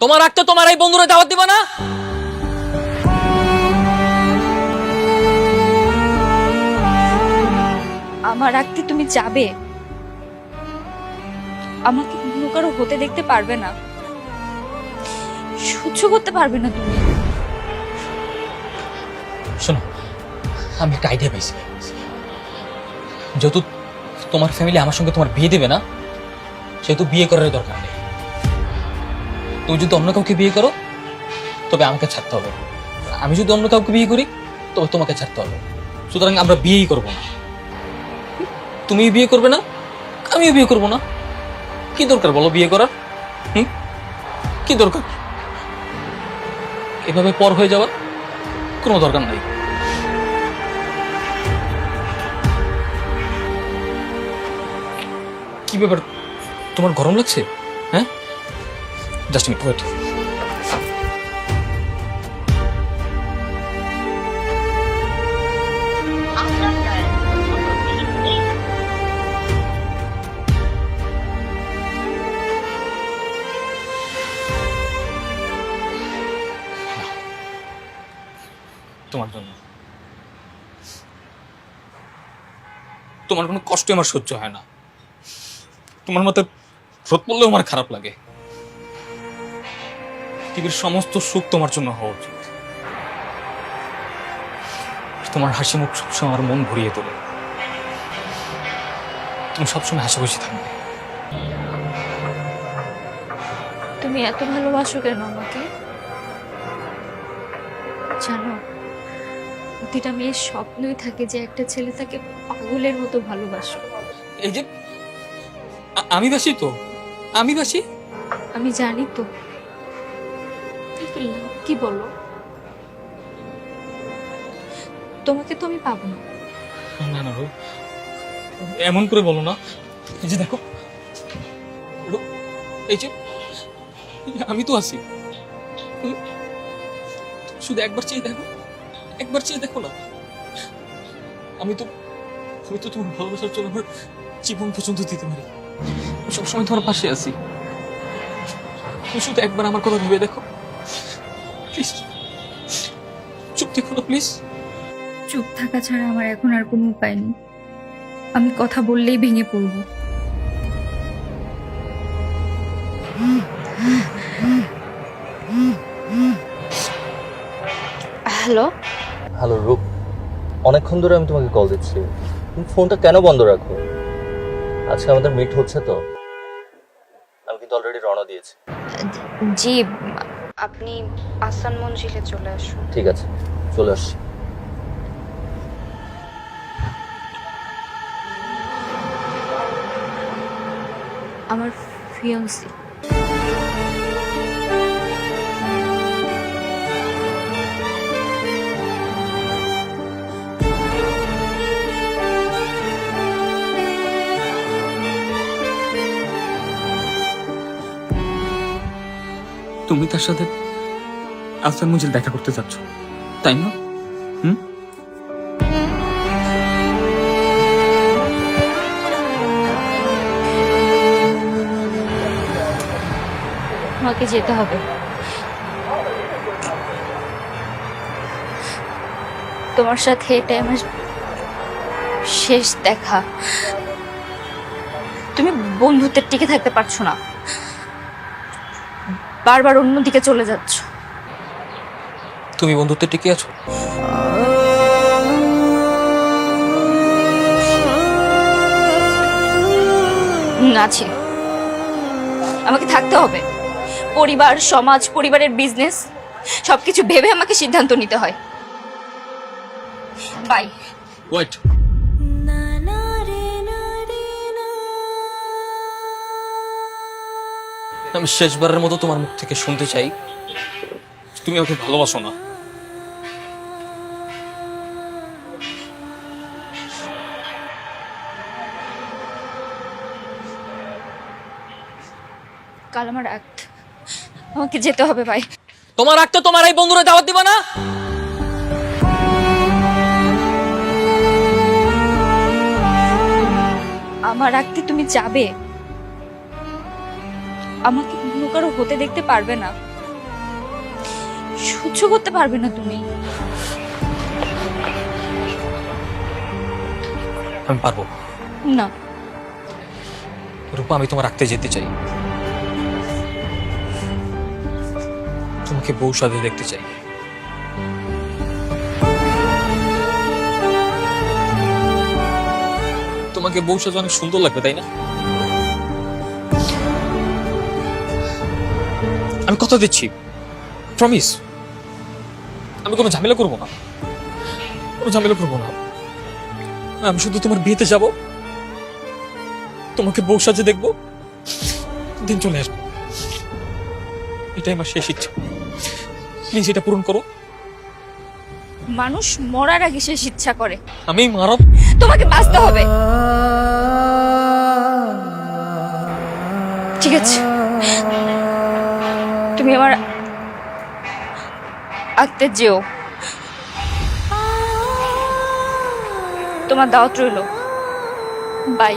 তোমার রাখতে তোমার এই বন্ধুরা দাওয়াত দিবা না? আমার রাখতে তুমি যাবে। আমাকে অন্য কারও হতে দেখতে পারবে না। সহ্য করতে পারবে না তুমি। শোনো আমি একটা আইডিয়া পাইছি। যেহেতু তোমার ফ্যামিলি আমার সঙ্গে তোমার বিয়ে দেবে না সেহেতু বিয়ে করার দরকার নেই। তুমি যদি অন্য কাউকে বিয়ে করো, তবে আমাকে ছাড়তে হবে। আমি যদি অন্য কাউকে বিয়ে করি, তবে তোমাকে ছাড়তে হবে। সুতরাং আমরা বিয়েই করব না। তুমি বিয়ে করবে না, আমিও বিয়ে করব না। কি দরকার বলো বিয়ে করার? হুম? কি দরকার? এভাবে পর হয়ে যাওয়ার কোনো দরকার নাই। কি ব্যাপার? তোমার গরম লাগছে? হ্যাঁ? জাস্ট মিনিট তোমার জন্য। তোমার কোনো কষ্টই আমার সহ্য হয় না। তোমার মতে রোদ পড়লেও আমার খারাপ লাগে। পৃথিবীর সমস্ত সুখ তোমার জন্য হওয়া উচিত। তোমার হাসি মুখ সবসময় আমার মন ভরিয়ে তোলে। তুমি সবসময় হাসি খুশি থাকবে। তুমি এত ভালোবাসো কেন আমাকে? জানো প্রতিটা মেয়ের স্বপ্নই থাকে যে একটা ছেলে তাকে পাগলের মতো ভালোবাসো। এই যে আমি বাসি তো? আমি বাসি? আমি জানি তো। কি বলো তোমাকে তো আমি পাবো না। না না এমন করে বলো না। এই যে দেখো এই যে, আমি তো আছি। শুধু একবার চেয়ে দেখো, একবার চেয়ে দেখো না। আমি তো আমি তো তোমার ভালোবাসার জন্য আমার জীবন পর্যন্ত দিতে পারি। সবসময় তোমার পাশে আছি। শুধু একবার আমার কথা ভেবে দেখো। প্লিজ। চুপ দেখো না প্লিজ। চুপ থাকা ছাড়া আমার এখন আর কোনো উপায় নেই। আমি কথা বললেই ভেঙে পড়ব। হ্যালো? হ্যালো রূপ। অনেকক্ষণ ধরে আমি তোমাকে কল দিচ্ছি। তুমি ফোনটা কেন বন্ধ রাখো? আজকে আমাদের মিট হচ্ছে তো। আমি কিন্তু অলরেডি রওনা দিয়েছি। জি আপনি আসান মঞ্জিলে চলে আসুন। ঠিক আছে চলে আসছি। আমার ফিয়ান্সি। তুমি তার সাথে আসান মঞ্জিল দেখা করতে যাচ্ছ, তাই না? হুম? আমাকে যেতে হবে। তোমার সাথে এটা আমার শেষ দেখা। তুমি বন্ধুত্বের টিকে থাকতে পারছ না। বারবার অন্যদিকে চলে যাচ্ছ। তুমি বন্ধুত্বে টিকে আছো? আছি আমাকে থাকতে হবে। পরিবার সমাজ পরিবারের বিজনেস সবকিছু ভেবে আমাকে সিদ্ধান্ত নিতে হয়। বাই ওয়েট আমি শেষবারের মতো তোমার মুখ থেকে শুনতে চাই। তুমি আমাকে ভালোবাসো না। কাল আমার অ্যাক্ট আমাকে যেতে হবে ভাই। তোমার রাখতে তোমার এই বন্ধুরা দাওয়াত দিবা না? আমার রাখতে তুমি যাবে। আমাকে অন্য কারও হতে দেখতে পারবে না। সহ্য করতে পারবে না তুমি। আমি পারব। না। রূপা আমি তোমার রাখতে যেতে চাই। তোমাকে বউ সাথে দেখতে চাই। তোমাকে বউ সাথে অনেক সুন্দর লাগবে তাই না? আমি কথা দিচ্ছি। প্রমিস আমি কোনো ঝামেলা করব না। কোনো ঝামেলা করব না। আমি শুধু তোমার বিয়েতে যাব। তোমাকে বউ সাজে দেখব। দিন চলে আসব। এটাই আমার শেষ ইচ্ছা। প্লিজ এটা পূরণ করো। মানুষ মরার আগে শেষ ইচ্ছা করে। আমি মারব। তোমাকে বাঁচতে হবে। ঠিক আছে। তুমি আমার আঁকতে যেও। তোমার দাওয়াত রইল। বাই।